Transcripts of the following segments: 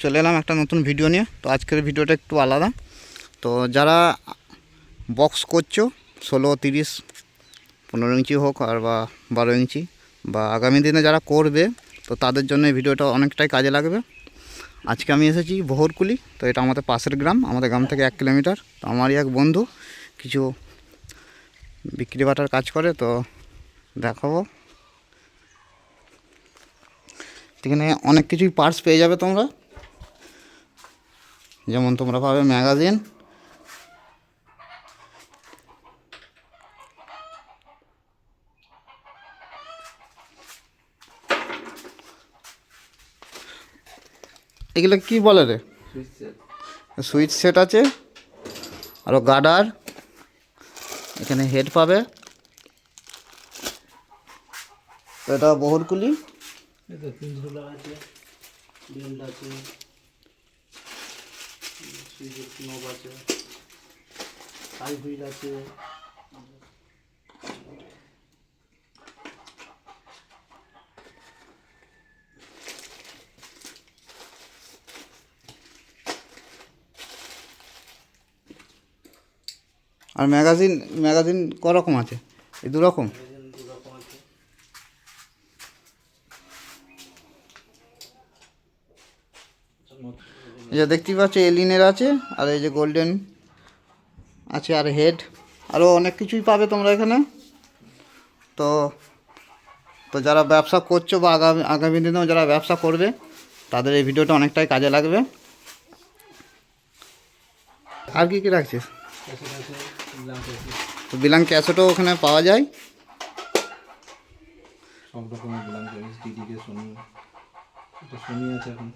চলে এলাম একটা নতুন ভিডিও নিয়ে। তো আজকের ভিডিওটা একটু আলাদা। তো যারা বক্স করছ, ষোলো, তিরিশ, পনেরো ইঞ্চি হোক আর বা বারো ইঞ্চি বা আগামী দিনে যারা করবে, তো তাদের জন্য এই ভিডিওটা অনেকটাই কাজে লাগবে। আজকে আমি এসেছি বহরকুলি তো এটা আমাদের পাশের গ্রাম, আমাদের গ্রাম থেকে এক কিলোমিটার। তো আমারই এক বন্ধু কিছু বিক্রি বাটার কাজ করে, তো দেখাবো। এখানে অনেক কিছুই পার্টস পেয়ে যাবে তোমরা। যেমন তোমরা পাবে ম্যাগাজিন এগুলো কি বলে রে? সুইচ সেট আছে। আরও গার্ডার এখানে হেড পাবে। এটা বহরকুলি। তো পিনঝোলা আছে, বেল্ট আছে, সুইচের নব আছে হাই হুইল আছে। আর ম্যাগাজিন ম্যাগাজিন ক রকম আছে? এই দু রকম ডিজাইন দু রকম আছে এই যে দেখতেই পাচ্ছ এলিনের আছে, আর এই যে গোল্ডেন আছে, আর হেড আরও অনেক কিছুই পাবে তোমরা এখানে। তো তো যারা ব্যবসা করছ বা আগামী আগামী দিনেও যারা ব্যবসা করবে, তাদের এই ভিডিওটা অনেকটাই কাজে লাগবে। আর কি কি রাখছিস? তো বিলাং ক্যাসেটও ওখানে পাওয়া যায়। সব রকমের ডিডিকে সোনি সোনি আছে এখন।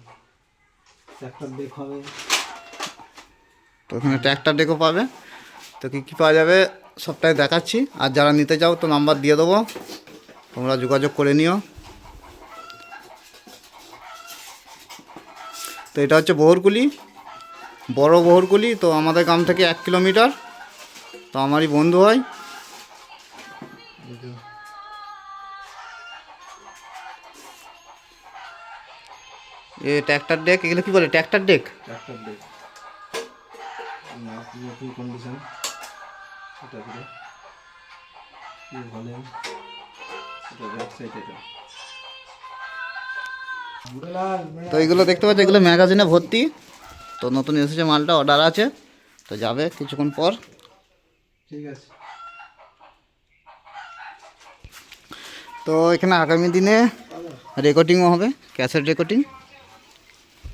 তো ওখানে ট্র্যাক্টর ডেকো পাবে। তো কী কী পাওয়া যাবে সবটাই দেখাচ্ছি। আর যারা নিতে চাও তো নাম্বার দিয়ে দেবো। তোমরা যোগাযোগ করে নিও। তো এটা হচ্ছে বহরকুলি বড় বহরকুলি তো আমাদের গ্রাম থেকে এক কিলোমিটার। তো আমারই বন্ধু হয়। এ ট্র্যাক্টর ডেক এগুলো কী বলে? ট্র্যাক্টর ডেক ট্র্যাক্টর দেখ নতুন কন্ডিশন এটা করে এটা ব্যাক সাইড এটা। তো এগুলো দেখতে পাচ্ছ এগুলো ম্যাগাজিনে ভর্তি। তো নতুন এসেছে মালটা অর্ডার আছে। তো যাবে কিছুক্ষণ পর। ঠিক আছে। তো এখানে আগামী দিনে রেকর্ডিংও হবে ক্যাসেট রেকর্ডিং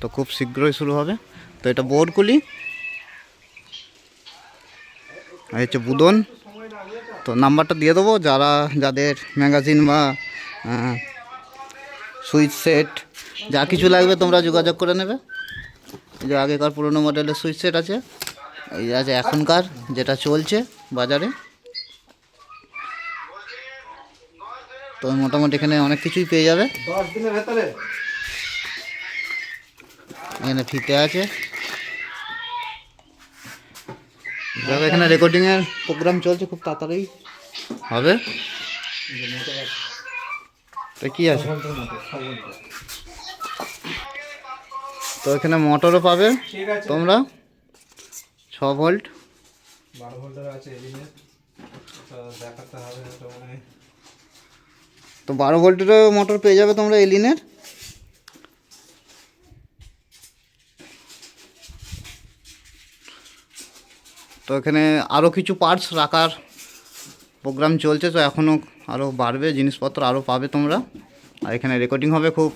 তো খুব শীঘ্রই শুরু হবে। তো এটা বোর্ডগুলি আর হচ্ছে বুদন। তো নাম্বারটা দিয়ে দেবো। যারা, যাদের ম্যাগাজিন বা সুইচ সেট, যা কিছু লাগবে তোমরা যোগাযোগ করে নেবে। যে আগেকার পুরনো মডেলের সুইচ সেট আছে। এই আছে এখনকার, যেটা চলছে বাজারে। তো মোটামুটি এখানে অনেক কিছুই পেয়ে যাবে। দশ দিনের ভেতরে এখানে ফিতে আছে। যাবে এখানে রেকর্ডিংয়ের প্রোগ্রাম চলছে খুব তাড়াতাড়ি। হবে? তো কি আছে? তো এখানে মোটরও পাবে। ঠিক আছে। তোমরা? ছ ভোল্ট বারো ভোল্টের আছে দেখাতে হবে মানে তো বারো ভোল্টেরও মোটর পেয়ে যাবে তোমরা এলিনের? তো এখানে আরও কিছু পার্টস রাখার প্রোগ্রাম চলছে, তো এখনও আরও বাড়বে, জিনিসপত্র আরও পাবে তোমরা। আর এখানে রেকর্ডিং হবে খুব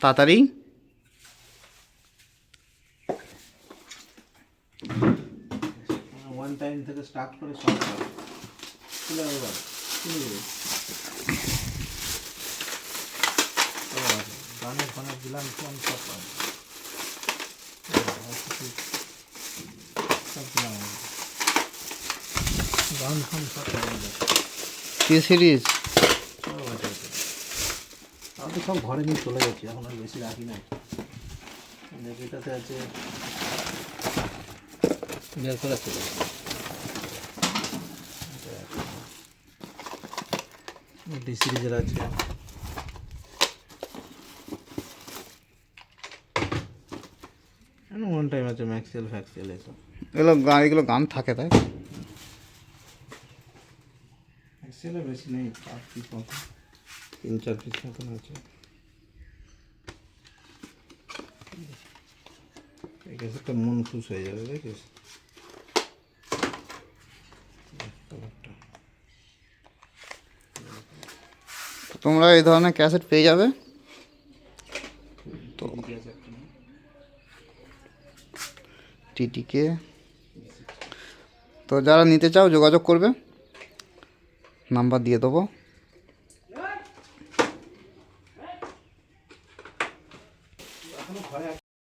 তাড়াতাড়ি। ওয়ান টাইম থেকে স্টার্ট করে সব গানের দিলাম সব দিলাম গান ফান সব পাবে কি সিরিজ। আমি সব ঘরে নিয়ে চলে গেছি এখন আর বেশি রাখি নাই। এটাতে আছে বের করে চলে ডি সিরিজের আছে। ওয়ান টাইম আছে ম্যাক্সেল ফ্যাক্সেল এসব। এগুলো গা- এগুলো গান থাকে তাই ম্যাক্সেলে বেশি নেই চার পিস মতো, তিন, চার পিস মতন আছে। এই একটা মন খুশ হয়ে যাবে দেখিস তোমরা এই ধরনের ক্যাসেট পেয়ে যাবে? তো টিটিকে। তো যারা নিতে চাও, যোগাযোগ করবে। নাম্বার দিয়ে দেবো।